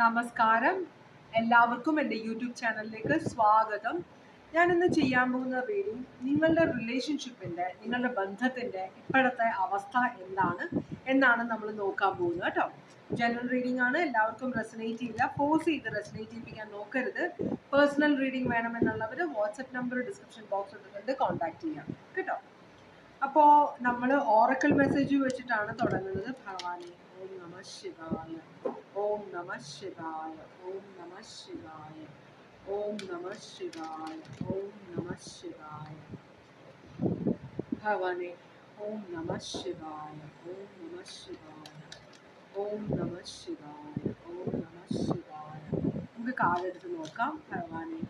നമസ്കാരം. എല്ലാവർക്കും എന്റെ യൂട്യൂബ് ചാനലിലേക്ക് സ്വാഗതം. ഞാൻ ഇന്ന് ചെയ്യാൻ പോകുന്ന റീഡിങ് നിങ്ങളുടെ റിലേഷൻഷിപ്പിന്റെ നിങ്ങളുടെ ബന്ധത്തിന്റെ ഇപ്പോഴത്തെ അവസ്ഥ എന്താണ് എന്നാണ് നമ്മൾ നോക്കാൻ പോകുന്നത് കേട്ടോ. ജനറൽ റീഡിംഗ് ആണ് എല്ലാവർക്കും റെസനേറ്റ് ചെയ്യില്ല. ഫോഴ്സ് ചെയ്ത് റെസനേറ്റ് ചെയ്യിപ്പിക്കാൻ നോക്കരുത്. പേഴ്സണൽ റീഡിംഗ് വേണമെന്നുള്ളവർ വാട്സപ്പ് നമ്പർ ഡിസ്ക്രിപ്ഷൻ ബോക്സ് ഇട്ടിട്ടുണ്ട് കോൺടാക്ട് ചെയ്യാം കേട്ടോ. അപ്പോൾ നമ്മൾ ഓറക്കൽ മെസ്സേജ് വെച്ചിട്ടാണ് തുടങ്ങുന്നത്. ഭഗവാനെ ഓം നമ ശിവായ. ഓം നമ ശിവായ ഓം നമ ശിവായ ഓം നമ ശിവായ ഓം നമ ശിവായ ഭഗവാനെ ഓം നമ ശിവായ ഓം നമ ശിവായ ഓം നമ ശിവായ ഓം നമ ശിവായ നമുക്ക് കാലെടുത്ത് നോക്കാം. ഭഗവാനെ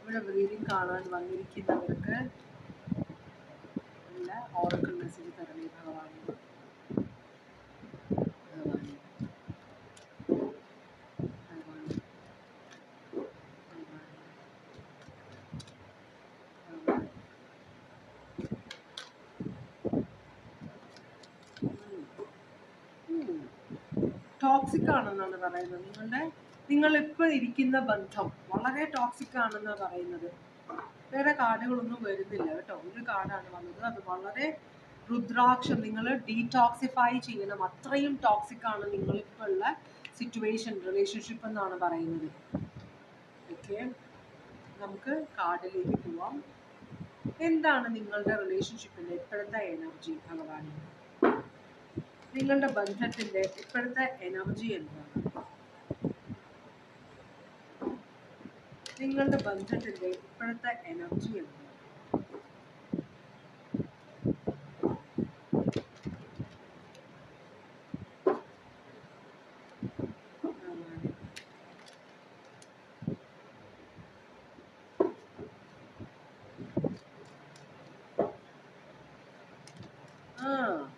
ഇവിടെ റീഡിംഗ് കാണാൻ വന്നിരിക്കുന്നവർക്ക് ഉള്ള ഓറക്കിൾ മെസ്സേജ് തരണേ ഭഗവാനെ ഭഗവാനെ ഭഗവാനെ ഭഗവാനെ ഭഗവാനെ ടോക്സിക് ആണെന്നാണ് പറയുന്നത്. നിങ്ങളുടെ നിങ്ങൾ ഇപ്പോൾ ഇരിക്കുന്ന ബന്ധം വളരെ ടോക്സിക് ആണെന്നാണ് പറയുന്നത്. വേറെ കാർഡുകളൊന്നും വരുന്നില്ല കേട്ടോ. ഒരു കാർഡാണ് വന്നത്. അത് വളരെ രുദ്രാക്ഷം നിങ്ങൾ ഡീടോക്സിഫൈ ചെയ്യണം. അത്രയും ടോക്സിക് ആണ് നിങ്ങളിപ്പോൾ ഉള്ള സിറ്റുവേഷൻ റിലേഷൻഷിപ്പ് എന്നാണ് പറയുന്നത്. ഓക്കെ നമുക്ക് കാർഡിലേക്ക് പോവാം. എന്താണ് നിങ്ങളുടെ റിലേഷൻഷിപ്പിന്റെ ഇപ്പോഴത്തെ എനർജി ഭഗവാൻ നിങ്ങളുടെ ബന്ധത്തിന്റെ ഇപ്പോഴത്തെ എനർജി എന്താണ് നിങ്ങളുടെ ബന്ധത്തിന്റെ ഇപ്പോഴത്തെ എനർജി എന്താണ്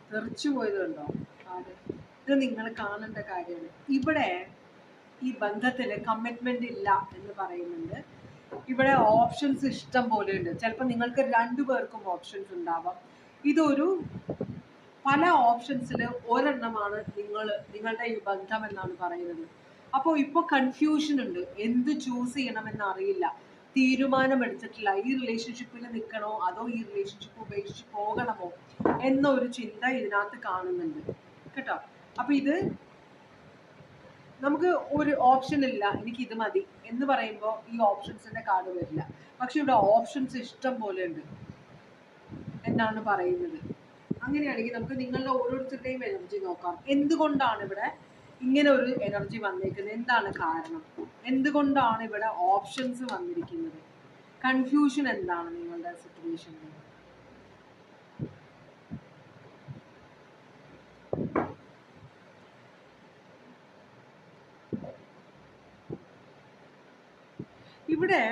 തെറിച്ചു കാട് ഇത് നിങ്ങൾ കാണേണ്ട കാര്യമാണ്. ഇവിടെ ഈ ബന്ധത്തിൽ കമ്മിറ്റ്മെന്റ് ഇല്ല എന്ന് പറയുന്നുണ്ട്. ഇവിടെ ഓപ്ഷൻസ് ഇഷ്ടം പോലെ ഉണ്ട്. ചിലപ്പോൾ നിങ്ങൾക്ക് രണ്ടു പേർക്കും ഓപ്ഷൻസ് ഉണ്ടാവാം. ഇതൊരു പല ഓപ്ഷൻസിൽ ഒരെണ്ണമാണ് നിങ്ങൾ നിങ്ങളുടെ ഈ ബന്ധം എന്നാണ് പറയുന്നത്. അപ്പോൾ ഇപ്പോൾ കൺഫ്യൂഷൻ ഉണ്ട്. എന്ത് ചൂസ് ചെയ്യണമെന്ന് അറിയില്ല. തീരുമാനമെടുത്തിട്ടില്ല ഈ റിലേഷൻഷിപ്പിൽ നിൽക്കണോ? അതോ ഈ റിലേഷൻഷിപ്പ് ഉപേക്ഷിച്ച് പോകണമോ? എന്നൊരു ചിന്ത ഇതിനകത്ത് കാണുന്നുണ്ട്. കേട്ടോ? അപ്പൊ ഇത് നമുക്ക് ഒരു ഓപ്ഷൻ ഇല്ല എനിക്ക് ഇത് മതി എന്ന് പറയുമ്പോൾ ഈ ഓപ്ഷൻസിന്റെ കാർഡ് വരില്ല. പക്ഷെ ഇവിടെ ഓപ്ഷൻസ് ഇഷ്ടം പോലെ ഉണ്ട് എന്നാണ് പറയുന്നത്. അങ്ങനെയാണെങ്കിൽ നമുക്ക് നിങ്ങളുടെ ഓരോരുത്തരുടെയും എനർജി നോക്കാം. എന്തുകൊണ്ടാണ് ഇവിടെ ഇങ്ങനെ ഒരു എനർജി വന്നിരിക്കുന്നത് എന്താണ് കാരണം? എന്തുകൊണ്ടാണ് ഇവിടെ ഓപ്ഷൻസ് വന്നിരിക്കുന്നത്? കൺഫ്യൂഷൻ എന്താണ് നിങ്ങളുടെ സിറ്റുവേഷനിൽ ഇവിടെ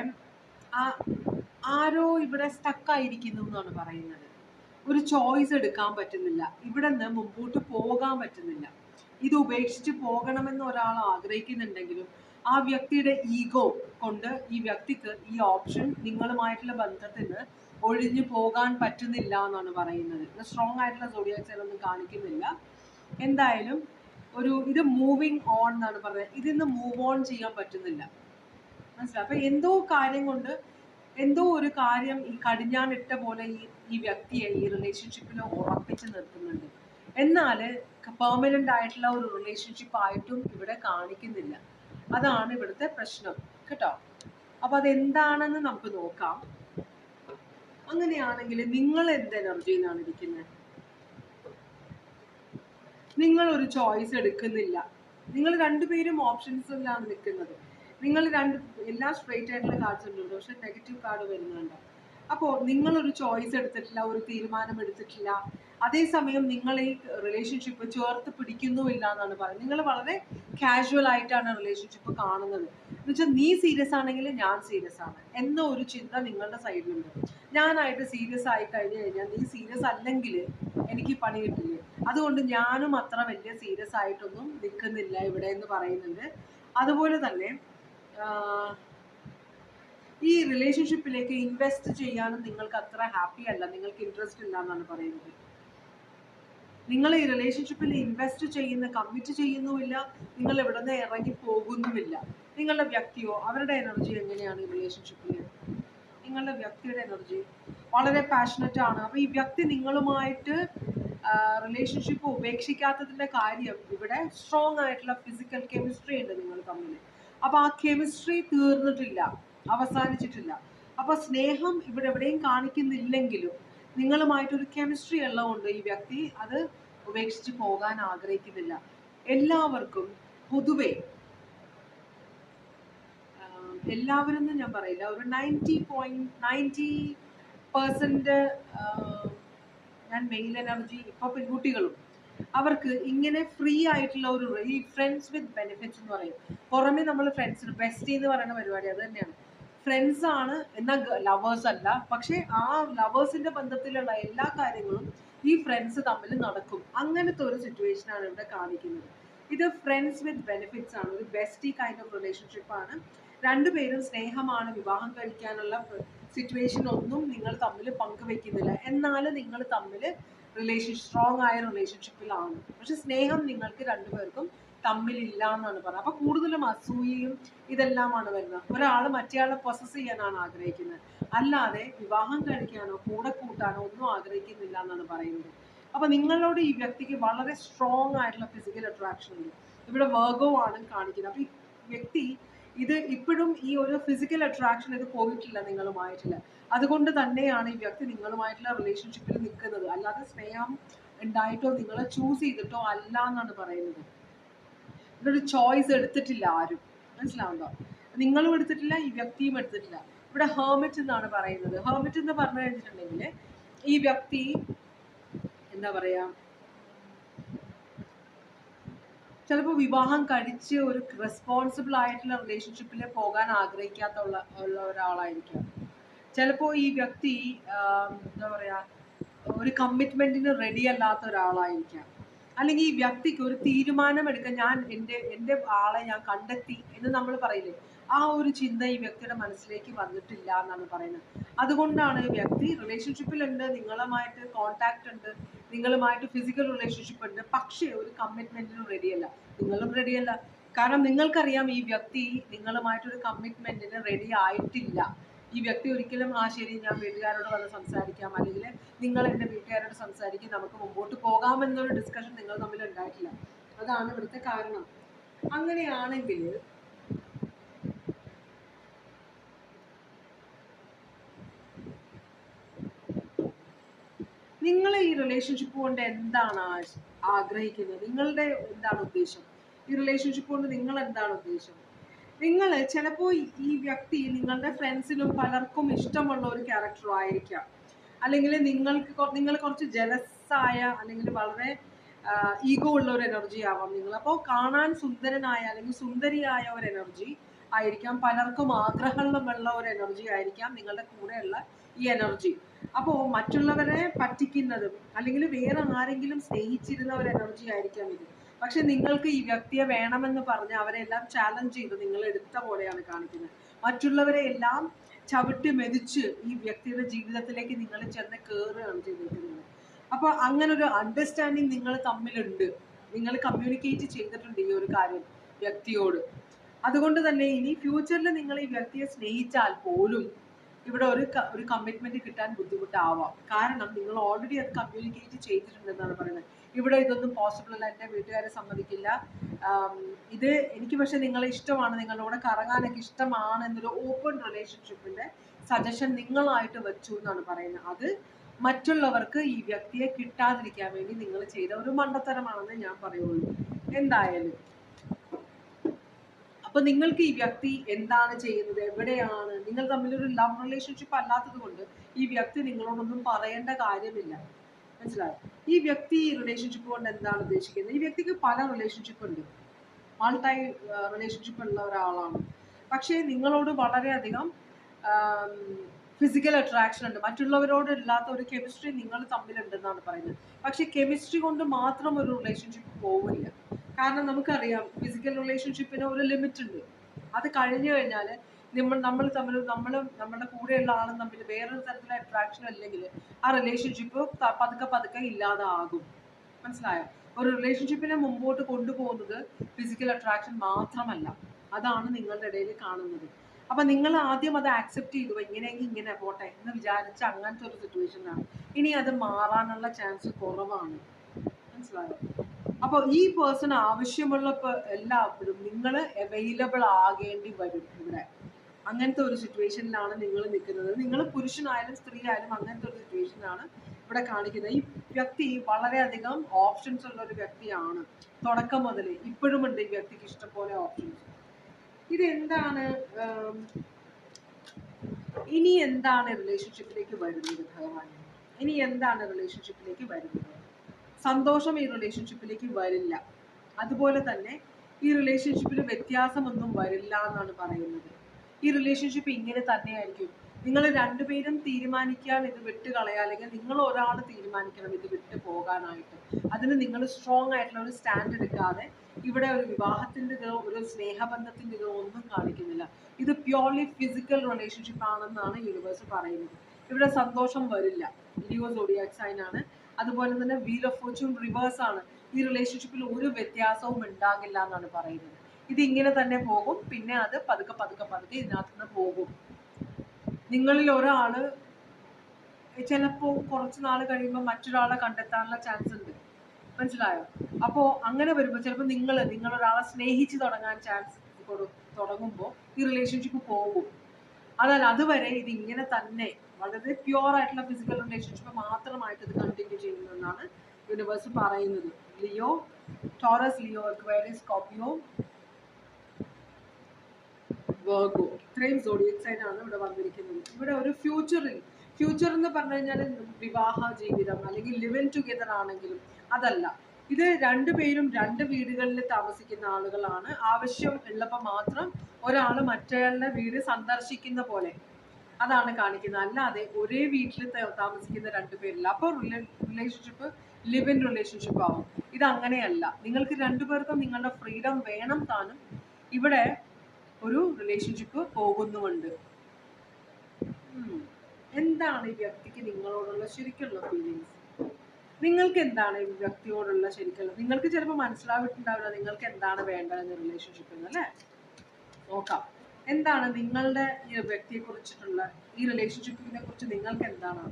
ആരോ ഇവിടെ സ്റ്റക്കായിരിക്കുന്നു എന്നാണ് പറയുന്നത്. ഒരു ചോയ്സ് എടുക്കാൻ പറ്റുന്നില്ല. ഇവിടെ നിന്ന് മുമ്പോട്ട് പോകാൻ പറ്റുന്നില്ല. ഇത് ഉപേക്ഷിച്ച് പോകണമെന്ന് ഒരാൾ ആഗ്രഹിക്കുന്നുണ്ടെങ്കിലും ആ വ്യക്തിയുടെ ഈഗോ കൊണ്ട് ഈ വ്യക്തിക്ക് ഈ ഓപ്ഷൻ നിങ്ങളുമായിട്ടുള്ള ബന്ധത്തിന് ഒഴിഞ്ഞു പോകാൻ പറ്റുന്നില്ല എന്നാണ് പറയുന്നത്. സ്ട്രോങ് ആയിട്ടുള്ള സോഡിയാക്സ് ഒന്നും കാണിക്കുന്നില്ല. എന്തായാലും ഒരു ഇത് മൂവിങ് ഓൺ എന്നാണ് പറയുന്നത്. ഇതിന്ന് മൂവ് ഓൺ ചെയ്യാൻ പറ്റുന്നില്ല. മനസ്സിലായി? അപ്പൊ എന്തോ കാര്യം കൊണ്ട് എന്തോ ഒരു കാര്യം ഈ കടിഞ്ഞാണിട്ട പോലെ ഈ ഈ വ്യക്തിയെ ഈ റിലേഷൻഷിപ്പിൽ ഉറപ്പിച്ച് നിർത്തുന്നുണ്ട്. എന്നാൽ പെർമനന്റ് ആയിട്ടുള്ള ഒരു റിലേഷൻഷിപ്പ് ആയിട്ടും ഇവിടെ കാണിക്കുന്നില്ല. അതാണ് ഇവിടുത്തെ പ്രശ്നം. കേട്ടോ? അപ്പൊ അതെന്താണെന്ന് നമുക്ക് നോക്കാം. അങ്ങനെയാണെങ്കിൽ നിങ്ങൾ എന്ത് എനർജിയിലാണ് ഇരിക്കുന്നത് നിങ്ങൾ ഒരു ചോയ്സ് എടുക്കുന്നില്ല. നിങ്ങൾ രണ്ടുപേരും ഓപ്ഷൻസിലാണ് നിൽക്കുന്നത്. നിങ്ങൾ രണ്ട് എല്ലാ സ്ട്രേറ്റ് ആയിട്ടുള്ള കാർഡ്സ് ഉണ്ട് പക്ഷെ നെഗറ്റീവ് കാർഡ് വരുന്നുണ്ട്. അപ്പോൾ നിങ്ങളൊരു ചോയ്സ് എടുത്തിട്ടില്ല ഒരു തീരുമാനം എടുത്തിട്ടില്ല. അതേസമയം നിങ്ങൾ ഈ റിലേഷൻഷിപ്പ് ചേർത്ത് പിടിക്കുന്നുമില്ല എന്നാണ് പറയുന്നത്. നിങ്ങൾ വളരെ കാഷ്വൽ ആയിട്ടാണ് റിലേഷൻഷിപ്പ് കാണുന്നത്. എന്ന് വെച്ചാൽ നീ സീരിയസ് ആണെങ്കിൽ ഞാൻ സീരിയസ് ആണ്. എന്ന ഒരു ചിന്ത നിങ്ങളുടെ സൈഡിലുണ്ട് ഞാനായിട്ട് സീരിയസ് ആയി കഴിഞ്ഞു കഴിഞ്ഞാൽ നീ സീരിയസ് അല്ലെങ്കിൽ എനിക്ക് പണി കിട്ടില്ലേ? അതുകൊണ്ട് ഞാനും അത്ര വലിയ സീരിയസ് ആയിട്ടൊന്നും നിൽക്കുന്നില്ല ഇവിടെ എന്ന് പറയുന്നുണ്ട്. അതുപോലെ തന്നെ ഈ റിലേഷൻഷിപ്പിലേക്ക് ഇൻവെസ്റ്റ് ചെയ്യാനും നിങ്ങൾക്ക് അത്ര ഹാപ്പി അല്ല. നിങ്ങൾക്ക് ഇൻട്രസ്റ്റ് ഇല്ല എന്നാണ് പറയുന്നത്. നിങ്ങൾ ഈ റിലേഷൻഷിപ്പിൽ ഇൻവെസ്റ്റ് ചെയ്യുന്ന കമ്മിറ്റ് ചെയ്യുന്നുമില്ല. നിങ്ങൾ ഇവിടെ നിന്ന് ഇറങ്ങി പോകുന്നുമില്ല. നിങ്ങളുടെ വ്യക്തിയോ അവരുടെ എനർജി എങ്ങനെയാണ് ഈ റിലേഷൻഷിപ്പിൽ നിങ്ങളുടെ വ്യക്തിയുടെ എനർജി വളരെ പാഷനറ്റ് ആണ്. അപ്പോൾ ഈ വ്യക്തി നിങ്ങളുമായിട്ട് റിലേഷൻഷിപ്പ് ഉപേക്ഷിക്കാത്തതിന്റെ കാര്യം ഇവിടെ സ്ട്രോങ് ആയിട്ടുള്ള ഫിസിക്കൽ കെമിസ്ട്രി ഉണ്ട് നിങ്ങൾ തമ്മിൽ അപ്പോൾ ആ കെമിസ്ട്രി തീർന്നിട്ടില്ല അവസാനിച്ചിട്ടില്ല. അപ്പോൾ സ്നേഹം ഇവിടെ എവിടെയും കാണിക്കുന്നില്ലെങ്കിലും നിങ്ങളുമായിട്ടൊരു കെമിസ്ട്രി ഉള്ളതുകൊണ്ട് ഈ വ്യക്തി അത് ഉപേക്ഷിച്ച് പോകാൻ ആഗ്രഹിക്കുന്നില്ല. എല്ലാവർക്കും പൊതുവെ എല്ലാവരും ഞാൻ പറയില്ല ഒരു നയന്റി പോയിന്റ് നയന്റി പെർസെന്റ് ഞാൻ മെയിൽ എനർജി ഇപ്പോൾ പെൺകുട്ടികളും അവർക്ക് ഇങ്ങനെ ഫ്രീ ആയിട്ടുള്ള ഒരു ഈ ഫ്രണ്ട്സ് വിത്ത് ബെനിഫിറ്റ്സ് എന്ന് പറയും. പുറമെ നമ്മൾ ഫ്രണ്ട്സ് ബെസ്റ്റ് എന്ന് പറയുന്ന പരിപാടി അത് തന്നെയാണ്. ഫ്രണ്ട്സ് ആണ് എന്നാൽ ലവേഴ്സ് അല്ല. പക്ഷേ ആ ലവേഴ്സിന്റെ ബന്ധത്തിലുള്ള എല്ലാ കാര്യങ്ങളും ഈ ഫ്രണ്ട്സ് തമ്മിൽ നടക്കും. അങ്ങനത്തെ ഒരു സിറ്റുവേഷൻ ആണ് ഇവിടെ കാണിക്കുന്നത്. ഇത് ഫ്രണ്ട്സ് വിത്ത് ബെനിഫിറ്റ്സ് ആണ്. ഒരു ബെസ്റ്റി കൈൻഡ് ഓഫ് റിലേഷൻഷിപ്പ് ആണ്. രണ്ടുപേരും സ്നേഹമാണ് വിവാഹം കഴിക്കാനുള്ള സിറ്റുവേഷൻ ഒന്നും നിങ്ങൾ തമ്മിൽ പങ്കുവെക്കുന്നില്ല. എന്നാൽ നിങ്ങൾ തമ്മിൽ റിലേഷൻ സ്ട്രോങ് ആയ റിലേഷൻഷിപ്പിലാണ് പക്ഷെ സ്നേഹം നിങ്ങൾക്ക് രണ്ടുപേർക്കും തമ്മിലില്ല എന്നാണ് പറയുന്നത്. അപ്പൊ കൂടുതലും അസൂയയും ഇതെല്ലാമാണ് വരുന്നത്. ഒരാൾ മറ്റേയാളെ പൊസസ് ചെയ്യാനാണ് ആഗ്രഹിക്കുന്നത്. അല്ലാതെ വിവാഹം കഴിക്കാനോ കൂടെ കൂട്ടാനോ ഒന്നും ആഗ്രഹിക്കുന്നില്ല എന്നാണ് പറയുന്നത്. അപ്പൊ നിങ്ങളോട് ഈ വ്യക്തിക്ക് വളരെ സ്ട്രോങ് ആയിട്ടുള്ള ഫിസിക്കൽ അട്രാക്ഷൻ ഉണ്ട്. ഇവിടെ ആണ് കാണിക്കുന്നത് അപ്പൊ ഈ വ്യക്തി ഇത് ഇപ്പോഴും ഈ ഒരു ഫിസിക്കൽ അട്രാക്ഷൻ ഇത് പോയിട്ടില്ല നിങ്ങളുമായിട്ടില്ല. അതുകൊണ്ട് തന്നെയാണ് ഈ വ്യക്തി നിങ്ങളുമായിട്ടുള്ള റിലേഷൻഷിപ്പിൽ നിൽക്കുന്നത്. അല്ലാതെ സ്നേഹം ഉണ്ടായിട്ടോ നിങ്ങളെ ചൂസ് ചെയ്തിട്ടോ അല്ല എന്നാണ് പറയുന്നത്. ഇതൊരു ചോയ്സ് എടുത്തിട്ടില്ല ആരും. മനസ്സിലാവുണ്ടോ നിങ്ങളും എടുത്തിട്ടില്ല ഈ വ്യക്തിയും എടുത്തിട്ടില്ല. ഇവിടെ ഹേർമിറ്റ് എന്നാണ് പറയുന്നത്. ഹേർമിറ്റ് എന്ന് പറഞ്ഞു കഴിഞ്ഞിട്ടുണ്ടെങ്കിൽ ഈ വ്യക്തി എന്താ പറയാ ചിലപ്പോൾ വിവാഹം കഴിച്ച് ഒരു റെസ്പോൺസിബിൾ ആയിട്ടുള്ള റിലേഷൻഷിപ്പിൽ പോകാൻ ആഗ്രഹിക്കാത്ത ഉള്ള ഉള്ള ഒരാളായിരിക്കാം. ചിലപ്പോൾ ഈ വ്യക്തി എന്താ പറയുക ഒരു കമ്മിറ്റ്മെന്റിന് റെഡി അല്ലാത്ത ഒരാളായിരിക്കാം. അല്ലെങ്കിൽ ഈ വ്യക്തിക്ക് ഒരു തീരുമാനം എടുക്കാൻ ഞാൻ എന്റെ എന്റെ ആളെ ഞാൻ കണ്ടെത്തി എന്ന് നമ്മൾ പറയില്ലേ? ആ ഒരു ചിന്ത ഈ വ്യക്തിയുടെ മനസ്സിലേക്ക് വന്നിട്ടില്ല എന്നാണ് പറയുന്നത്. അതുകൊണ്ടാണ് വ്യക്തി റിലേഷൻഷിപ്പിലുണ്ട് നിങ്ങളുമായിട്ട് കോണ്ടാക്ട് ഉണ്ട് നിങ്ങളുമായിട്ട് ഫിസിക്കൽ റിലേഷൻഷിപ്പ് ഉണ്ട് പക്ഷേ ഒരു കമ്മിറ്റ്മെന്റിന് റെഡിയല്ല നിങ്ങളും റെഡിയല്ല കാരണം നിങ്ങൾക്കറിയാം ഈ വ്യക്തി നിങ്ങളുമായിട്ടൊരു കമ്മിറ്റ്മെന്റിന് റെഡി ആയിട്ടില്ല. ഈ വ്യക്തി ഒരിക്കലും ആ ശരി ഞാൻ വീട്ടുകാരോട് വന്ന് സംസാരിക്കാം. അല്ലെങ്കിൽ നിങ്ങൾ എന്റെ വീട്ടുകാരോട് സംസാരിക്കും നമുക്ക് മുമ്പോട്ട് പോകാമെന്നൊരു ഡിസ്കഷൻ നിങ്ങൾ തമ്മിൽ ഉണ്ടായിട്ടില്ല. അതാണ് ഇവിടുത്തെ കാരണം. അങ്ങനെയാണെങ്കിൽ നിങ്ങൾ ഈ റിലേഷൻഷിപ്പ് കൊണ്ട് എന്താണ് ആഗ്രഹിക്കുന്നത്? നിങ്ങളുടെ എന്താണ് ഉദ്ദേശം? ഈ റിലേഷൻഷിപ്പ് കൊണ്ട് നിങ്ങൾ എന്താണ് ഉദ്ദേശം? നിങ്ങൾ ചിലപ്പോൾ ഈ വ്യക്തി നിങ്ങളുടെ ഫ്രണ്ട്സിനും പലർക്കും ഇഷ്ടമുള്ള ഒരു ക്യാരക്ടർ ആയിരിക്കാം. അല്ലെങ്കിൽ നിങ്ങൾക്ക് നിങ്ങൾ കുറച്ച് ജലസായ അല്ലെങ്കിൽ വളരെ ഈഗോ ഉള്ള ഒരു എനർജി ആവാം നിങ്ങൾ. അപ്പോൾ കാണാൻ സുന്ദരനായ അല്ലെങ്കിൽ സുന്ദരിയായ ഒരു എനർജി ആയിരിക്കാം. പലർക്കും ആഗ്രഹമുള്ള ഒരു എനർജി ആയിരിക്കാം നിങ്ങളുടെ കൂടെയുള്ള ഈ എനർജി അപ്പോൾ മറ്റുള്ളവരെ പറ്റിക്കുന്നതും അല്ലെങ്കിൽ വേറെ ആരെങ്കിലും സ്നേഹിച്ചിരുന്ന ഒരു എനർജി ആയിരിക്കാം ഇത്. പക്ഷെ നിങ്ങൾക്ക് ഈ വ്യക്തിയെ വേണമെന്ന് പറഞ്ഞ് അവരെല്ലാം ചാലഞ്ച് ചെയ്ത് നിങ്ങൾ എടുത്ത പോലെയാണ് കാണിക്കുന്നത്. മറ്റുള്ളവരെ എല്ലാം ചവിട്ടി മെതിച്ച് ഈ വ്യക്തിയുടെ ജീവിതത്തിലേക്ക് നിങ്ങൾ ചെന്ന് കയറുകയാണ് ചെയ്തിരിക്കുന്നത്. അപ്പോൾ അങ്ങനെ ഒരു അണ്ടർസ്റ്റാൻഡിങ് നിങ്ങൾ തമ്മിലുണ്ട്. നിങ്ങൾ കമ്മ്യൂണിക്കേറ്റ് ചെയ്തിട്ടുണ്ട് ഈ ഒരു കാര്യം വ്യക്തിയോട്. അതുകൊണ്ട് തന്നെ ഇനി ഫ്യൂച്ചറിൽ നിങ്ങൾ ഈ വ്യക്തിയെ സ്നേഹിച്ചാൽ പോലും ഇവിടെ ഒരു ഒരു കമ്മിറ്റ്മെന്റ് കിട്ടാൻ ബുദ്ധിമുട്ടാവാം. കാരണം നിങ്ങൾ ഓൾറെഡി അത് കമ്മ്യൂണിക്കേറ്റ് ചെയ്തിട്ടുണ്ടെന്നാണ് പറയുന്നത്. ഇവിടെ ഇതൊന്നും പോസിബിൾ അല്ല. എന്റെ വീട്ടുകാരെ സമ്മതിക്കില്ല. ഇത് എനിക്ക് പക്ഷെ നിങ്ങളെ ഇഷ്ടമാണ്. നിങ്ങളുടെ കൂടെ കറങ്ങാനൊക്കെ ഇഷ്ടമാണ് എന്നൊരു ഓപ്പൺ റിലേഷൻഷിപ്പിന്റെ സജഷൻ നിങ്ങളായിട്ട് വെച്ചു എന്നാണ് പറയുന്നത്. അത് മറ്റുള്ളവർക്ക് ഈ വ്യക്തിയെ കിട്ടാതിരിക്കാൻ വേണ്ടി നിങ്ങൾ ചെയ്ത ഒരു മണ്ടത്തരമാണെന്ന് ഞാൻ പറയുള്ളൂ. എന്തായാലും അപ്പൊ നിങ്ങൾക്ക് ഈ വ്യക്തി എന്താണ് ചെയ്യുന്നത്? എവിടെയാണ്? നിങ്ങൾ തമ്മിലൊരു ലവ് റിലേഷൻഷിപ്പ് അല്ലാത്തത് കൊണ്ട് ഈ വ്യക്തി നിങ്ങളോടൊന്നും പറയേണ്ട കാര്യമില്ല. മനസ്സിലായോ? ഈ വ്യക്തി റിലേഷൻഷിപ്പ് കൊണ്ട് എന്താണ് ഉദ്ദേശിക്കുന്നത്? ഈ വ്യക്തിക്ക് പല റിലേഷൻഷിപ്പ് ഉണ്ട്. മൾട്ടൈ റിലേഷൻഷിപ്പ് ഉള്ള ഒരാളാണ്. പക്ഷേ നിങ്ങളോട് വളരെയധികം ഫിസിക്കൽ അട്രാക്ഷൻ ഉണ്ട്. മറ്റുള്ളവരോട് ഇല്ലാത്ത ഒരു കെമിസ്ട്രി നിങ്ങൾ തമ്മിലുണ്ടെന്നാണ് പറയുന്നത്. പക്ഷേ കെമിസ്ട്രി കൊണ്ട് മാത്രം ഒരു റിലേഷൻഷിപ്പ് പോവില്ല. കാരണം നമുക്കറിയാം ഫിസിക്കൽ റിലേഷൻഷിപ്പിന് ഒരു ലിമിറ്റ് ഉണ്ട്. അത് കഴിഞ്ഞു കഴിഞ്ഞാൽ നമ്മൾ നമ്മൾ തമ്മിൽ നമ്മളും നമ്മുടെ കൂടെയുള്ള ആളും തമ്മിൽ വേറൊരു തരത്തിലുള്ള അട്രാക്ഷൻ അല്ലെങ്കിൽ ആ റിലേഷൻഷിപ്പ് പതുക്കെ പതുക്കെ ഇല്ലാതാകും. മനസ്സിലായോ? ഒരു റിലേഷൻഷിപ്പിനെ മുമ്പോട്ട് കൊണ്ടുപോകുന്നത് ഫിസിക്കൽ അട്രാക്ഷൻ മാത്രമല്ല. അതാണ് നിങ്ങളുടെ ഇടയിൽ കാണുന്നത്. അപ്പൊ നിങ്ങൾ ആദ്യം അത് ആക്സെപ്റ്റ് ചെയ്തു. ഇങ്ങനെയെങ്കിൽ ഇങ്ങനെ പോട്ടെ എന്ന് വിചാരിച്ച അങ്ങനത്തെ ഒരു സിറ്റുവേഷനാണ് ഇനി അത് മാറാനുള്ള ചാൻസ് കുറവാണ്. മനസ്സിലായോ? അപ്പോൾ ഈ പേഴ്സൺ ആവശ്യമുള്ള പ- എല്ലാവരും നിങ്ങൾ അവൈലബിൾ ആകേണ്ടി വരും ഇവിടെ. അങ്ങനത്തെ ഒരു സിറ്റുവേഷനിലാണ് നിങ്ങൾ നിൽക്കുന്നത് നിങ്ങൾ പുരുഷനായാലും സ്ത്രീ ആയാലും അങ്ങനത്തെ ഒരു സിറ്റുവേഷനാണ് ഇവിടെ കാണിക്കുന്നത്. ഈ വ്യക്തി വളരെയധികം ഓപ്ഷൻസ് ഉള്ള ഒരു വ്യക്തിയാണ്. തുടക്കം മുതൽ ഇപ്പോഴും ഉണ്ട് ഈ വ്യക്തിക്ക് ഇഷ്ടംപോലെ ഓപ്ഷൻസ് ഇതെന്താണ് ഇനി എന്താണ് റിലേഷൻഷിപ്പിലേക്ക് വരുന്നത് ഭഗവാൻ ഇനി എന്താണ് റിലേഷൻഷിപ്പിലേക്ക് വരുന്നത്? സന്തോഷം ഈ റിലേഷൻഷിപ്പിലേക്ക് വരില്ല. അതുപോലെ തന്നെ ഈ റിലേഷൻഷിപ്പിൽ വ്യത്യാസമൊന്നും വരില്ല എന്നാണ് പറയുന്നത്. ഈ റിലേഷൻഷിപ്പ് ഇങ്ങനെ തന്നെയായിരിക്കും. നിങ്ങൾ രണ്ടുപേരും തീരുമാനിക്കാൻ ഇത് വിട്ട് കളയാ അല്ലെങ്കിൽ നിങ്ങൾ ഒരാൾ തീരുമാനിക്കണം ഇത് വിട്ട് പോകാനായിട്ട്. അതിന് നിങ്ങൾ സ്ട്രോങ് ആയിട്ടുള്ള ഒരു സ്റ്റാൻഡ് എടുക്കാതെ ഇവിടെ ഒരു വിവാഹത്തിന്റെതോ ഒരു സ്നേഹബന്ധത്തിന്റെതോ ഒന്നും കാണിക്കുന്നില്ല. ഇത് പ്യോർലി ഫിസിക്കൽ റിലേഷൻഷിപ്പ് ആണെന്നാണ് യൂണിവേഴ്സ് പറയുന്നത്. ഇവിടെ സന്തോഷം വരില്ല. ലിയോ സോഡിയാക് സൈൻ ആണ്. അതുപോലെ തന്നെ വീൽ ഓഫ് ഫോർച്യൂൺ റിവേഴ്സ് ആണ്. ഈ റിലേഷൻഷിപ്പിൽ ഒരു വ്യത്യാസവും ഉണ്ടാകില്ല എന്നാണ് പറയുന്നത്. ഇത് ഇങ്ങനെ തന്നെ പോകും. പിന്നെ അത് പതുക്കെ പതുക്കെ പതുക്കെ ഇതിനകത്ത് നിന്ന് പോകും. നിങ്ങളിൽ ഒരാൾ ചിലപ്പോ കുറച്ച് നാൾ കഴിയുമ്പോൾ മറ്റൊരാളെ കണ്ടെത്താനുള്ള ചാൻസ് ഉണ്ട്. മനസ്സിലായോ? അപ്പോ അങ്ങനെ വരുമ്പോൾ ചിലപ്പോൾ നിങ്ങൾ നിങ്ങൾ ഒരാളെ സ്നേഹിച്ച് തുടങ്ങാൻ ചാൻസ് തുടങ്ങുമ്പോൾ ഈ റിലേഷൻഷിപ്പ് പോകും. അതല്ല അതുവരെ ഇത് ഇങ്ങനെ തന്നെ വളരെ പ്യുവർ ആയിട്ടുള്ള ഫിസിക്കൽ റിലേഷൻഷിപ്പ് മാത്രമായിട്ട് ഇത് കണ്ടിന്യൂ ചെയ്യുന്നതെന്നാണ് യൂണിവേഴ്സ് പറയുന്നത്. Leo Taurus Leo Aquarius Scorpio Virgo ഇത്രയും സോഡിയക് ആണ് ഇവിടെ വന്നിരിക്കുന്നത്. ഇവിടെ ഒരു ഫ്യൂച്ചറിൽ ഫ്യൂച്ചർ എന്ന് പറഞ്ഞു കഴിഞ്ഞാൽ വിവാഹ ജീവിതം അല്ലെങ്കിൽ ലിവ് ഇൻ ടുഗെദർ ആണെങ്കിലും അതല്ല. ഇത് രണ്ടുപേരും രണ്ട് വീടുകളിൽ താമസിക്കുന്ന ആളുകളാണ്. ആവശ്യം ഉള്ളപ്പോൾ മാത്രം ഒരാൾ മറ്റയാളുടെ വീട് സന്ദർശിക്കുന്ന പോലെ അതാണ് കാണിക്കുന്നത്. അല്ലാതെ ഒരേ വീട്ടിൽ താമസിക്കുന്ന രണ്ടുപേരില്ല അപ്പോൾ റിലേഷൻഷിപ്പ് ലിവ് ഇൻ റിലേഷൻഷിപ്പ് ആവും. ഇത് അങ്ങനെയല്ല നിങ്ങൾക്ക് രണ്ടുപേർക്കും നിങ്ങളുടെ ഫ്രീഡം വേണം താനും. ഇവിടെ ഒരു റിലേഷൻഷിപ്പ് പോകുന്നുമുണ്ട്. എന്താണ് ഈ വ്യക്തിക്ക് നിങ്ങളോടുള്ള ശരിക്കുള്ള ഫീലിങ്സ് നിങ്ങൾക്ക് എന്താണ് ഈ വ്യക്തിയോടുള്ള ശരിക്കുള്ള നിങ്ങൾക്ക് ചിലപ്പോൾ മനസ്സിലാവിട്ടുണ്ടാവില്ല നിങ്ങൾക്ക് എന്താണ് വേണ്ടതെന്ന് റിലേഷൻഷിപ്പിൽ അല്ലേ? നോക്കാം. എന്താണ് നിങ്ങളുടെ ഈ വ്യക്തിയെ കുറിച്ചിട്ടുള്ള ഈ റിലേഷൻഷിപ്പിനെ കുറിച്ച് നിങ്ങൾക്ക് എന്താണ്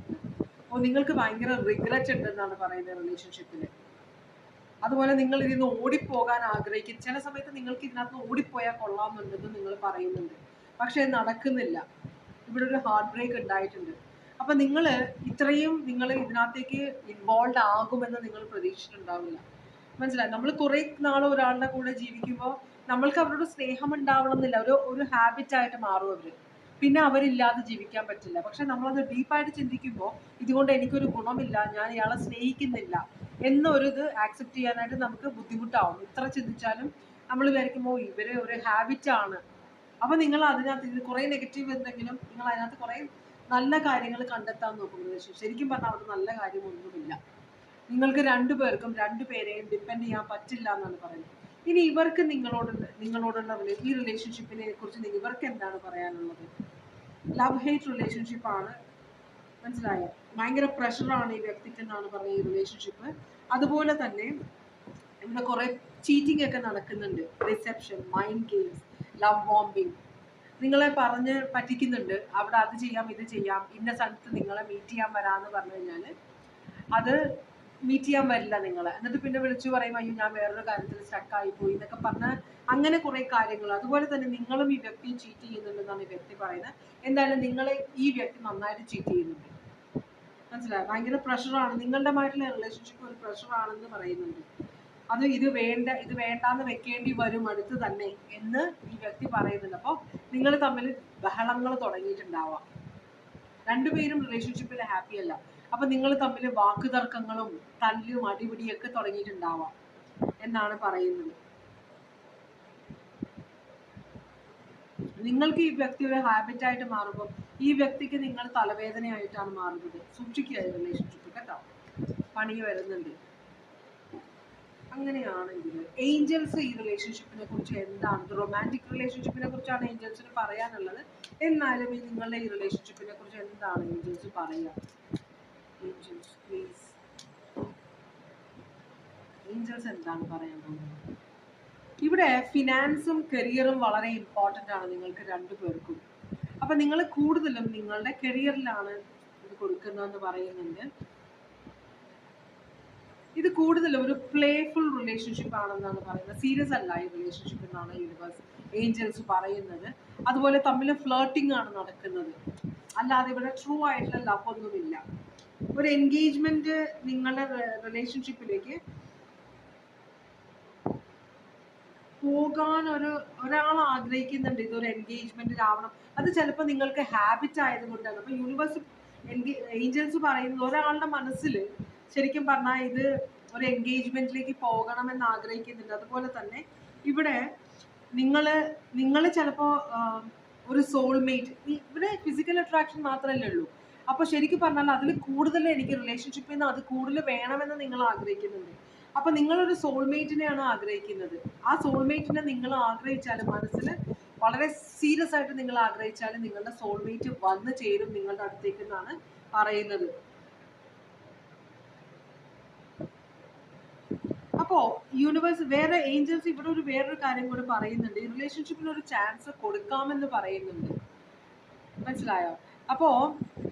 ഓ നിങ്ങൾക്ക് ഭയങ്കര റിഗ്രറ്റ് ഉണ്ടെന്നാണ് പറയുന്നത് റിലേഷൻഷിപ്പിൽ അതുപോലെ നിങ്ങൾ ഇതിൽ നിന്ന് ഓടിപ്പോകാൻ ആഗ്രഹിക്കും. ചില സമയത്ത് നിങ്ങൾക്ക് ഇതിനകത്ത് നിന്ന് ഓടിപ്പോയാൽ കൊള്ളാമെന്നുണ്ടെന്ന് നിങ്ങൾ പറയുന്നുണ്ട്. പക്ഷെ നടക്കുന്നില്ല. ഇവിടെ ഒരു ഹാർട്ട് ബ്രേക്ക് ഉണ്ടായിട്ടുണ്ട്. അപ്പൊ നിങ്ങൾ ഇത്രയും നിങ്ങൾ ഇതിനകത്തേക്ക് ഇൻവോൾവ് ആകുമെന്ന് നിങ്ങൾ പ്രതീക്ഷിച്ചിട്ടുണ്ടാവില്ല. മനസ്സിലായി? നമ്മൾ കുറെ നാൾ ഒരാളുടെ കൂടെ ജീവിക്കുമ്പോൾ നമ്മൾക്ക് അവരോട് സ്നേഹം ഉണ്ടാവണം എന്നില്ല ഒരു ഒരു ഹാബിറ്റ് ആയിട്ട് മാറും അവർ. പിന്നെ അവരില്ലാതെ ജീവിക്കാൻ പറ്റില്ല. പക്ഷെ നമ്മളത് ഡീപ്പായിട്ട് ചിന്തിക്കുമ്പോൾ ഇതുകൊണ്ട് എനിക്കൊരു ഗുണമില്ല ഞാൻ ഇയാളെ സ്നേഹിക്കുന്നില്ല എന്നൊരു ഇത് ആക്സെപ്റ്റ് ചെയ്യാനായിട്ട് നമുക്ക് ബുദ്ധിമുട്ടാവും. ഇത്ര ചിന്തിച്ചാലും നമ്മൾ വിചാരിക്കുമ്പോൾ ഇവർ ഒരു ഹാബിറ്റ് ആണ്. അപ്പൊ നിങ്ങൾ അതിനകത്ത് ഇത് കുറെ നെഗറ്റീവ് എന്തെങ്കിലും നിങ്ങൾ അതിനകത്ത് കുറെ നല്ല കാര്യങ്ങൾ കണ്ടെത്താൻ നോക്കുന്നത് ശരിക്കും പറഞ്ഞാൽ അവിടെ നല്ല കാര്യമൊന്നുമില്ല. നിങ്ങൾക്ക് രണ്ടുപേർക്കും രണ്ടുപേരെയും ഡിപ്പെൻഡ് ചെയ്യാൻ പറ്റില്ല എന്നാണ് പറയുന്നത്. ഇനി ഇവർക്ക് നിങ്ങളോട് നിങ്ങളോടുള്ള ഈ റിലേഷൻഷിപ്പിനെ കുറിച്ച് ഇവർക്ക് എന്താണ് പറയാനുള്ളത്? ലവ് ഹേറ്റ് റിലേഷൻഷിപ്പ് ആണ്. മനസ്സിലായോ? ഭയങ്കര പ്രഷറാണ് ഈ വ്യക്തിക്ക് എന്നാണ് പറയുന്നത് ഈ റിലേഷൻഷിപ്പ് അതുപോലെ തന്നെ ഇവിടെ കുറെ ചീറ്റിംഗ് ഒക്കെ നടക്കുന്നുണ്ട്. Deception mind games love bombing നിങ്ങളെ പറഞ്ഞ് പറ്റിക്കുന്നുണ്ട്. അവിടെ അത് ചെയ്യാം ഇത് ചെയ്യാം. ഇന്ന സ്ഥലത്ത് നിങ്ങളെ മീറ്റ് ചെയ്യാൻ വരാന്ന് പറഞ്ഞു കഴിഞ്ഞാൽ അത് മീറ്റ് ചെയ്യാൻ വരില്ല നിങ്ങളെ. എന്നിട്ട് പിന്നെ വിളിച്ചു പറയും അയ്യോ ഞാൻ വേറൊരു കാര്യത്തിൽ സ്റ്റക്കായി പോയി എന്നൊക്കെ പറഞ്ഞ അങ്ങനെ കുറേ കാര്യങ്ങൾ. അതുപോലെ തന്നെ നിങ്ങളും ഈ വ്യക്തിയും ചീറ്റ് ചെയ്യുന്നുണ്ടെന്നാണ് ഈ വ്യക്തി പറയുന്നത്. എന്തായാലും നിങ്ങളെ ഈ വ്യക്തി നന്നായിട്ട് ചീറ്റ് ചെയ്യുന്നുണ്ട്. മനസ്സിലായോ? ഭയങ്കര പ്രഷറാണ് നിങ്ങളുടെ നിങ്ങളുടെമായിട്ടുള്ള റിലേഷൻഷിപ്പ് ഒരു പ്രഷറാണെന്ന് പറയുന്നുണ്ട്. അത് ഇത് വേണ്ട ഇത് വേണ്ടാന്ന് വെക്കേണ്ടി വരും അടുത്ത് തന്നെ എന്ന് ഈ വ്യക്തി പറയുന്നുണ്ട്. അപ്പോൾ നിങ്ങൾ തമ്മിൽ ബഹളങ്ങൾ തുടങ്ങിയിട്ടുണ്ടാവാം. രണ്ടുപേരും റിലേഷൻഷിപ്പിൽ ഹാപ്പി അല്ല. അപ്പൊ നിങ്ങൾ തമ്മിൽ വാക്കുതർക്കങ്ങളും തല്ലും അടിപിടിയൊക്കെ തുടങ്ങിയിട്ടുണ്ടാവാം എന്നാണ് പറയുന്നത്. നിങ്ങൾക്ക് ഈ വ്യക്തി ഒരു ഹാബിറ്റ് ആയിട്ട് മാറുമ്പോൾ ഈ വ്യക്തിക്ക് നിങ്ങൾ തലവേദനയായിട്ടാണ് മാറുന്നത്. സൂക്ഷിക്കുക റിലേഷൻഷിപ്പ് കേട്ടോ. പണി വരുന്നുണ്ട്. അങ്ങനെയാണെങ്കിൽ ഏഞ്ചൽസ് ഈ റിലേഷൻഷിപ്പിനെ കുറിച്ച് എന്താണ്? റൊമാന്റിക് റിലേഷൻഷിപ്പിനെ കുറിച്ചാണ് ഏഞ്ചൽസിന് പറയാനുള്ളത്. എന്നാലും ഈ നിങ്ങളുടെ ഈ റിലേഷൻഷിപ്പിനെ കുറിച്ച് എന്താണ് ഏഞ്ചൽസ് പറയുക ഏഞ്ചൽസ് എന്താണ് പറയാൻ പോകുന്നത്? ഇവിടെ ഫിനാൻസും കരിയറും വളരെ ഇമ്പോർട്ടന്റ് ആണ് നിങ്ങൾക്ക് രണ്ടു പേർക്കും. അപ്പം നിങ്ങൾ കൂടുതലും നിങ്ങളുടെ കരിയറിലാണ് ഇത് കൊടുക്കുന്നതെന്ന് പറയുന്നുണ്ട്. ഇത് കൂടുതൽ ഒരു പ്ലേഫുൾ റിലേഷൻഷിപ്പ് ആണെന്നാണ് പറയുന്നത്. സീരിയസ് അല്ല ഈ റിലേഷൻഷിപ്പ് എന്നാണ് യൂണിവേഴ്സ് ഏഞ്ചൽസ് പറയുന്നത്. അതുപോലെ തമ്മിൽ ഫ്ലേർട്ടിംഗ് ആണ് നടക്കുന്നത്. അല്ലാതെ ഇവിടെ ട്രൂ ആയിട്ടുള്ള ലവ് ഒന്നുമില്ല. ഒരു എൻഗേജ്മെന്റ് നിങ്ങളുടെ റിലേഷൻഷിപ്പിലേക്ക് പോകാൻ ഒരു ഒരാൾ ആഗ്രഹിക്കുന്നുണ്ട്. ഇതൊരു എൻഗേജ്മെന്റിലാവണം അത് ചിലപ്പോൾ നിങ്ങൾക്ക് ഹാബിറ്റ് ആയതുകൊണ്ടാണ്. അപ്പൊ യൂണിവേഴ്സ് ഏഞ്ചൽസ് പറയുന്നത് ഒരാളുടെ മനസ്സിൽ ശരിക്കും പറഞ്ഞാൽ ഇത് ഒരു എൻഗേജ്മെന്റിലേക്ക് പോകണമെന്ന് ആഗ്രഹിക്കുന്നുണ്ട്. അതുപോലെ തന്നെ ഇവിടെ നിങ്ങൾ നിങ്ങൾ ചിലപ്പോൾ ഒരു സോൾമേറ്റ് ഇവിടെ ഫിസിക്കൽ അട്രാക്ഷൻ മാത്രമല്ലേ ഉള്ളൂ. അപ്പോൾ ശരിക്കും പറഞ്ഞാൽ അതിൽ കൂടുതൽ എനിക്ക് റിലേഷൻഷിപ്പിൽ നിന്ന് അത് കൂടുതൽ വേണമെന്ന് നിങ്ങൾ ആഗ്രഹിക്കുന്നുണ്ട്. അപ്പൊ നിങ്ങളൊരു സോൾമേറ്റിനെയാണ് ആഗ്രഹിക്കുന്നത്. ആ സോൾമേറ്റിനെ നിങ്ങൾ ആഗ്രഹിച്ചാൽ മനസ്സിൽ വളരെ സീരിയസ് ആയിട്ട് നിങ്ങൾ ആഗ്രഹിച്ചാൽ നിങ്ങളുടെ സോൾമേറ്റ് വന്നു ചേരും നിങ്ങളുടെ അടുത്തേക്ക് എന്നാണ് പറയുന്നത്. അപ്പോ യൂണിവേഴ്സ് വേറെ ഏഞ്ചൽസ് ഇവിടെ ഒരു വേറൊരു കാര്യം കൂടി പറയുന്നുണ്ട്. ഈ റിലേഷൻഷിപ്പിന് ഒരു ചാൻസ് കൊടുക്കാമെന്ന് പറയുന്നുണ്ട്. മനസ്സിലായോ? അപ്പോ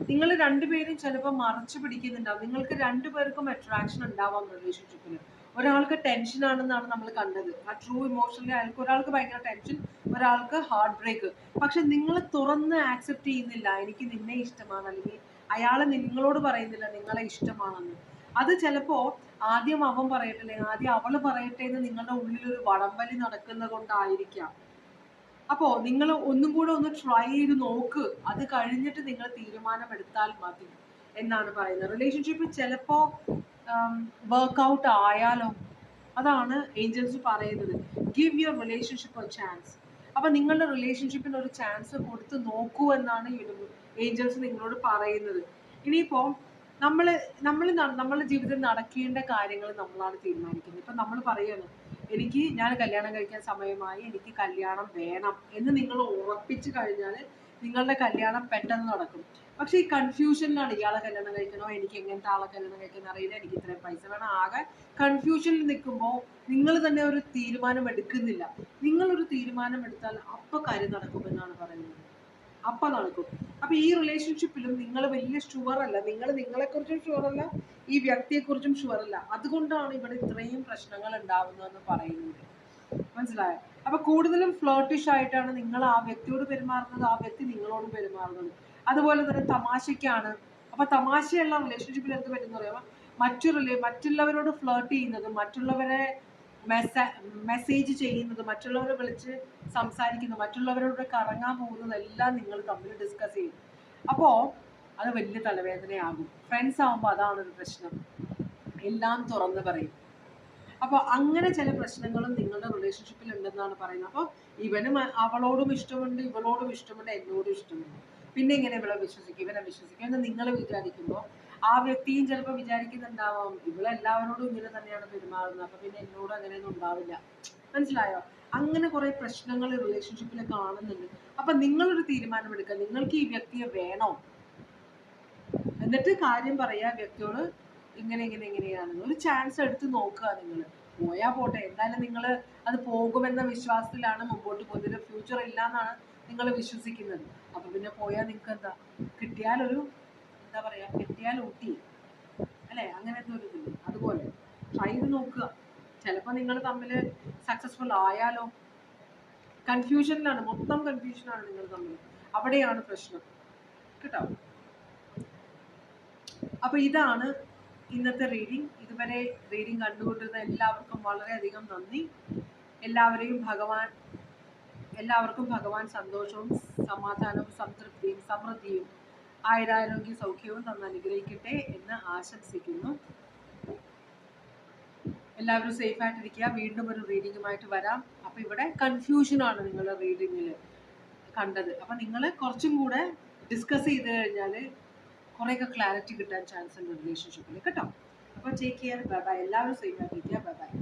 നിങ്ങൾ രണ്ടുപേരും ചിലപ്പോൾ മറച്ചു പിടിക്കുന്നുണ്ടാവും. നിങ്ങൾക്ക് രണ്ടുപേർക്കും അട്രാക്ഷൻ ഉണ്ടാവാം റിലേഷൻഷിപ്പിന് ഒരാൾക്ക് ടെൻഷൻ ആണെന്നാണ് നമ്മൾ കണ്ടത്. ആ ട്രൂ ഇമോഷണലി അയാൾക്ക് ഒരാൾക്ക് ഭയങ്കര ടെൻഷൻ ഒരാൾക്ക് ഹാർട്ട് ബ്രേക്ക് പക്ഷെ നിങ്ങൾ തുറന്ന് ആക്സെപ്റ്റ് ചെയ്യുന്നില്ല. എനിക്ക് നിന്നെ ഇഷ്ടമാണ്. അല്ലെങ്കിൽ അയാൾ നിങ്ങളോട് പറയുന്നില്ല നിങ്ങളെ ഇഷ്ടമാണെന്ന്. അത് ചിലപ്പോ ആദ്യം അവൻ പറയട്ടെ ആദ്യം അവൾ പറയട്ടെ എന്ന് നിങ്ങളുടെ ഉള്ളിൽ ഒരു വടംവലി നടക്കുന്നത് കൊണ്ടായിരിക്കാം. അപ്പോ നിങ്ങൾ ഒന്നും കൂടെ ഒന്ന് ട്രൈ ചെയ്ത് നോക്ക്. അത് കഴിഞ്ഞിട്ട് നിങ്ങൾ തീരുമാനമെടുത്താൽ മതി എന്നാണ് പറയുന്നത്. റിലേഷൻഷിപ്പ് ചിലപ്പോ വർക്ക്ഔട്ട് ആയാലോ അതാണ് ഏഞ്ചൽസ് പറയുന്നത്. Give your relationship a chance അപ്പൊ നിങ്ങളുടെ റിലേഷൻഷിപ്പിന് ഒരു ചാൻസ് കൊടുത്ത് നോക്കൂ എന്നാണ് ഏഞ്ചൽസ് നിങ്ങളോട് പറയുന്നത്. ഇനിയിപ്പോ നമ്മൾ നമ്മൾ നമ്മളുടെ ജീവിതത്തിൽ നടക്കേണ്ട കാര്യങ്ങൾ നമ്മളാണ് തീരുമാനിക്കുന്നത്. ഇപ്പം നമ്മൾ പറയുന്നു എനിക്ക് ഞാൻ കല്യാണം കഴിക്കാൻ സമയമായി എനിക്ക് കല്യാണം വേണം എന്ന് നിങ്ങൾ ഉറപ്പിച്ചു കഴിഞ്ഞാൽ നിങ്ങളുടെ കല്യാണം പെട്ടെന്ന് നടക്കും. പക്ഷെ ഈ കൺഫ്യൂഷനിലാണ് ഇയാളെ കല്യാണം കഴിക്കണോ എനിക്ക് എങ്ങനത്തെ ആളെ കല്യാണം കഴിക്കണം അറിയില്ല എനിക്ക് ഇത്രയും പൈസ വേണം. ആകെ കൺഫ്യൂഷനിൽ നിൽക്കുമ്പോൾ നിങ്ങൾ തന്നെ ഒരു തീരുമാനം എടുക്കുന്നില്ല. നിങ്ങളൊരു തീരുമാനം എടുത്താൽ അപ്പൊ കാര്യം നടക്കുമെന്നാണ് പറയുന്നത്. അപ്പൊ നടക്കും അപ്പൊ ഈ റിലേഷൻഷിപ്പിലും നിങ്ങൾ വലിയ ഷുവർ അല്ല. നിങ്ങൾ നിങ്ങളെ കുറിച്ചും ഷുവർ അല്ല. ഈ വ്യക്തിയെക്കുറിച്ചും ഷുവർ അല്ല. അതുകൊണ്ടാണ് ഇവിടെ ഇത്രയും പ്രശ്നങ്ങൾ ഉണ്ടാവുന്നതെന്ന് പറയുന്നത്. മനസ്സിലായോ? അപ്പൊ കൂടുതലും ഫ്ലോട്ടിഷ് ആയിട്ടാണ് നിങ്ങൾ ആ വ്യക്തിയോട് പെരുമാറുന്നത് ആ വ്യക്തി നിങ്ങളോട് പെരുമാറുന്നത്. അതുപോലെ തന്നെ തമാശയ്ക്കാണ്. അപ്പൊ തമാശയുള്ള റിലേഷൻഷിപ്പിൽ എന്ത് പറ്റുന്ന പറയുമ്പോൾ മറ്റൊരു മറ്റുള്ളവരോട് ഫ്ലേർട്ട് ചെയ്യുന്നത് മറ്റുള്ളവരെ മെസ്സേജ് ചെയ്യുന്നത് മറ്റുള്ളവരെ വിളിച്ച് സംസാരിക്കുന്നത് മറ്റുള്ളവരോട് കറങ്ങാൻ പോകുന്നതെല്ലാം നിങ്ങൾ തമ്മിൽ ഡിസ്കസ് ചെയ്യും. അപ്പോൾ അത് വലിയ തലവേദനയാകും. ഫ്രണ്ട്സ് ആകുമ്പോൾ അതാണ് പ്രശ്നം. എല്ലാം തുറന്ന് പറയും. അപ്പോൾ അങ്ങനെ ചില പ്രശ്നങ്ങളും നിങ്ങളുടെ റിലേഷൻഷിപ്പിൽ ഉണ്ടെന്നാണ് പറയുന്നത്. അപ്പോൾ ഇവനും അവളോടും ഇഷ്ടമുണ്ട് ഇവളോടും ഇഷ്ടമുണ്ട് എന്നോടും ഇഷ്ടമുണ്ട്. പിന്നെ ഇങ്ങനെ ഇവളെ വിശ്വസിക്കും? ഇവനെ വിശ്വസിക്കും എന്ന് നിങ്ങൾ വിചാരിക്കുമ്പോൾ ആ വ്യക്തിയും ചിലപ്പോൾ വിചാരിക്കുന്നുണ്ടാവാം ഇവളെല്ലാവരോടും ഇങ്ങനെ തന്നെയാണ് പെരുമാറുന്നത് അപ്പൊ പിന്നെ എന്നോട് അങ്ങനെയൊന്നും ഉണ്ടാവില്ല. മനസ്സിലായോ? അങ്ങനെ കുറെ പ്രശ്നങ്ങൾ റിലേഷൻഷിപ്പിൽ കാണുന്നുണ്ട്. അപ്പൊ നിങ്ങളൊരു തീരുമാനം എടുക്കുക നിങ്ങൾക്ക് ഈ വ്യക്തിയെ വേണോ? എന്നിട്ട് കാര്യം പറയാ വ്യക്തിയോട് ഇങ്ങനെ ഇങ്ങനെ ഇങ്ങനെയാണ്. ഒരു ചാൻസ് എടുത്ത് നോക്കുക നിങ്ങൾ പോയാ പോട്ടെ. എന്തായാലും നിങ്ങൾ അത് പോകുമെന്ന വിശ്വാസത്തിലാണ് മുമ്പോട്ട് പോകുന്നത്. ഫ്യൂച്ചർ ഇല്ല എന്നാണ് നിങ്ങൾ വിശ്വസിക്കുന്നത്. അപ്പൊ പിന്നെ പോയാൽ നിങ്ങൾക്ക് എന്താ കിട്ടിയാലൊരു എന്താ പറയാ കിട്ടിയാൽ ഊട്ടി. അല്ലെ? അങ്ങനത്തെ ഒരു ഇതില്ല? അതുപോലെ. ട്രൈ ചെയ്ത് നോക്കുക. ചിലപ്പോൾ നിങ്ങൾ തമ്മിൽ സക്സസ്ഫുൾ ആയാലോ. കൺഫ്യൂഷനിലാണ് മൊത്തം കൺഫ്യൂഷനാണ് നിങ്ങൾ തമ്മിൽ അവിടെയാണ് പ്രശ്നം. കേട്ടോ? അപ്പൊ ഇതാണ് ഇന്നത്തെ റീഡിംഗ് ഇതുവരെ റീഡിംഗ് കണ്ടുകൊണ്ടിരുന്ന എല്ലാവർക്കും വളരെയധികം നന്ദി. എല്ലാവരെയും ഭഗവാൻ എല്ലാവർക്കും ഭഗവാൻ സന്തോഷവും സമാധാനവും സംതൃപ്തിയും സമൃദ്ധിയും ആയുരാരോഗ്യ സൗഖ്യവും തന്ന് അനുഗ്രഹിക്കട്ടെ എന്ന് ആശംസിക്കുന്നു. എല്ലാവരും സേഫ് ആയിട്ടിരിക്കുക വീണ്ടും ഒരു റീഡിങ്ങുമായിട്ട് വരാം. അപ്പൊ ഇവിടെ കൺഫ്യൂഷൻ ആണ് നിങ്ങളുടെ റീഡിങ്ങിൽ കണ്ടത്. അപ്പൊ നിങ്ങൾ കുറച്ചും കൂടെ ഡിസ്കസ് ചെയ്ത് കഴിഞ്ഞാൽ കുറേയൊക്കെ ക്ലാരിറ്റി കിട്ടാൻ ചാൻസ് ഉണ്ട് റിലേഷൻഷിപ്പിൽ കേട്ടോ? അപ്പോൾ ടേക്ക് കെയർ ബൈ ബൈ എല്ലാവരും സേഫ് ആയിട്ടിരിക്കുക. Bye bye